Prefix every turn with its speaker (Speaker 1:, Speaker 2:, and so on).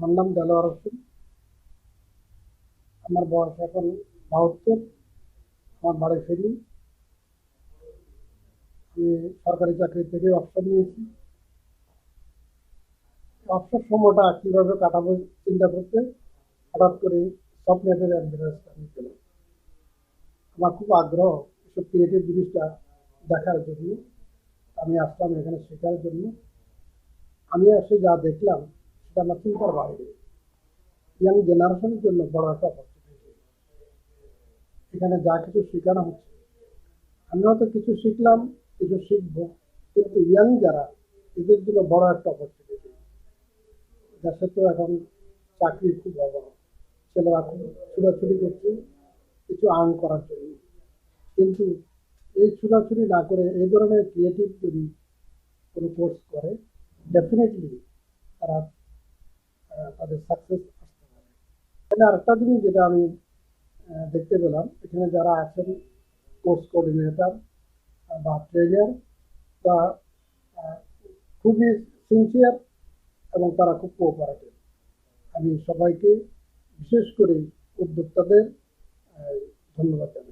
Speaker 1: আমার নাম দেলোয়ার হোসেন আমার বয়স এখন বাহাত্তর, আমার বাড়ি ফেরি আমি সরকারি চাকরি থেকে অবসর নিয়েছি। অবসর সময়টা কীভাবে কাটাবো চিন্তা করতে হঠাৎ করে পেলাম আমার খুব আগ্রহ, এসব ক্রিয়েটিভ জিনিসটা দেখার জন্য। আমি আসলাম এখানে শেখার জন্য। আমি এসে যা দেখলাম সেটা আমার চিন্তার বাইরে। ইয়াং জেনারেশনের জন্য বড় একটা অপরচুনিটি এখানে যা কিছু শেখানো হচ্ছে। আমি হয়তো কিছু শিখলাম, কিছু শিখব, কিন্তু ইয়াং যারা, এদের জন্য বড় একটা অপরচুনিটি দেশে তো এখন চাকরির খুব অভাব। ছেলেরা খুব ছুটাছুটি করছে, কিছু আর্ন করার জন্য। কিন্তু এই ছুটাছুটি না করে এই ধরনের ক্রিয়েটিভ যদি কোনো কোর্স করে ডেফিনেটলি তারা তাদের সাকসেস আসতে পারে। এখানে আরেকটা জিনিস যেটা আমি দেখতে পেলাম, এখানে যারা আছেন কোর্স কোঅর্ডিনেটর বা ট্রেনার তা খুবই সিনসিয়ার এবং তারা খুব কোঅপারেটিভ আমি সবাইকে বিশেষ করে উদ্যোক্তাদের ধন্যবাদ জানাই।